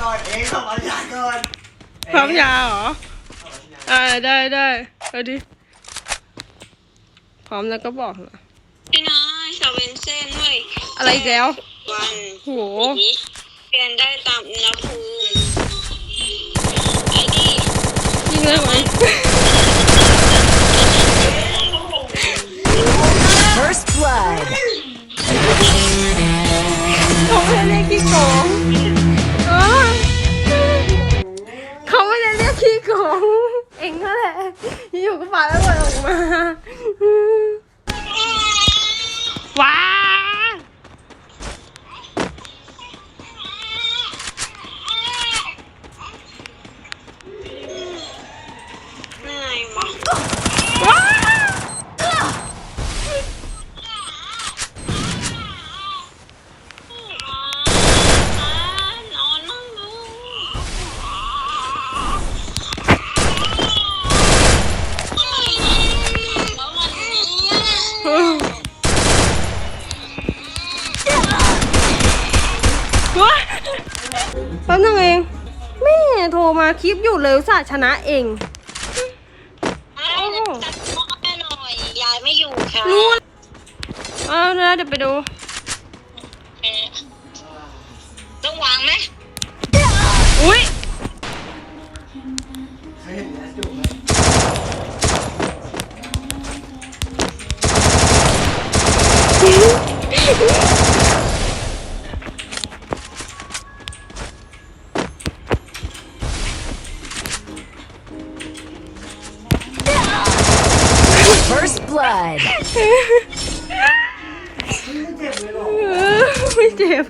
พร้อมยาเหรออ่าได้ได้เอาดิพร้อมแล้วก็บอกนะพี่น้อยสาวเวนเซ่นเว้ยอะไรอีกแล้ว วันโหนี้เปลี่ยนได้ตามอุณหภูมิไอ้นี่ยิงเลยไหม First blood. เขาไม่ได้เรียกขี้โกง เองนั่นแหละอยู่ก็ปาแล้วเปิดออกมา ว้าเหนื่อยมาก ม่โทรมาคลิปอยู่เลยอุตสาห์ชนะเอง อ้าวจัดหม้อให้หน่อย ยายไม่อยู่ค่ะรู้เอ้าวเดี๋ยวเดี๋ยวไปดู เอ่อต้องวางไหมอุ้ย blood. เออไม่เจ็บ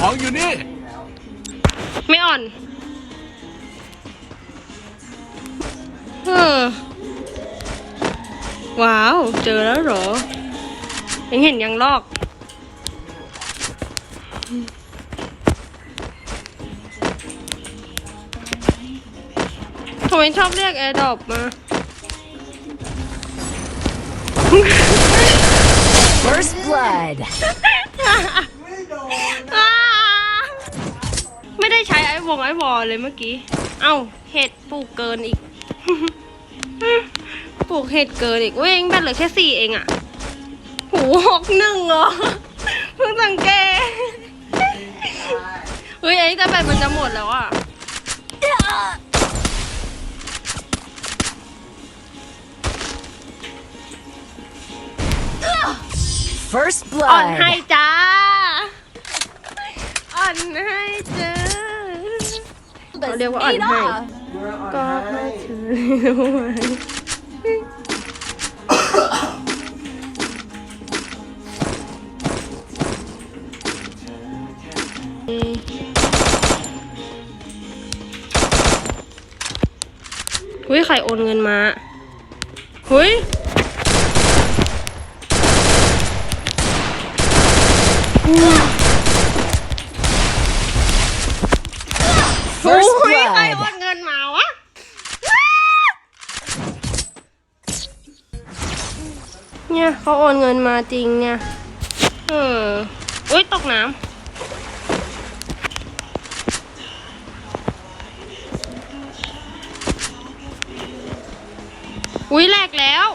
ของอยู่นี่ ไม่อ่อนเออว้าว เจอแล้วเหรอยังเห็นยังลอก ทำไมชอบเรียกแอร์ดรอปมา First blood. อ่าไม่ได้ใช้ไอ้วงไอ้วอลเลยเมื่อกี้ เอ้า เห็ดปลูกเกินอีก ปลูกเห็ดเกินอีกเว้ยเองแบตเหลือแค่สี่เองอะหูหกหนึ่งเหรอ เพิ่งสังเกตเฮ้ยไอ้แต่แบตมันจะหมดแล้วอะ First อ่อนให้ blood. จ้า อ่อนให้จ้าเราเรียกว่าอ่อนให้ ก็มาถือไว้เฮ้ยใครโอนเงินมาเฮ้ ยโอ้ First ยใครโอ blood. นเงินมาวะ เนี่ยเขาโอนเงินมาจริงเนี่ยเอออุ้ยตกน้ำอุ้ยแหลกแล้ว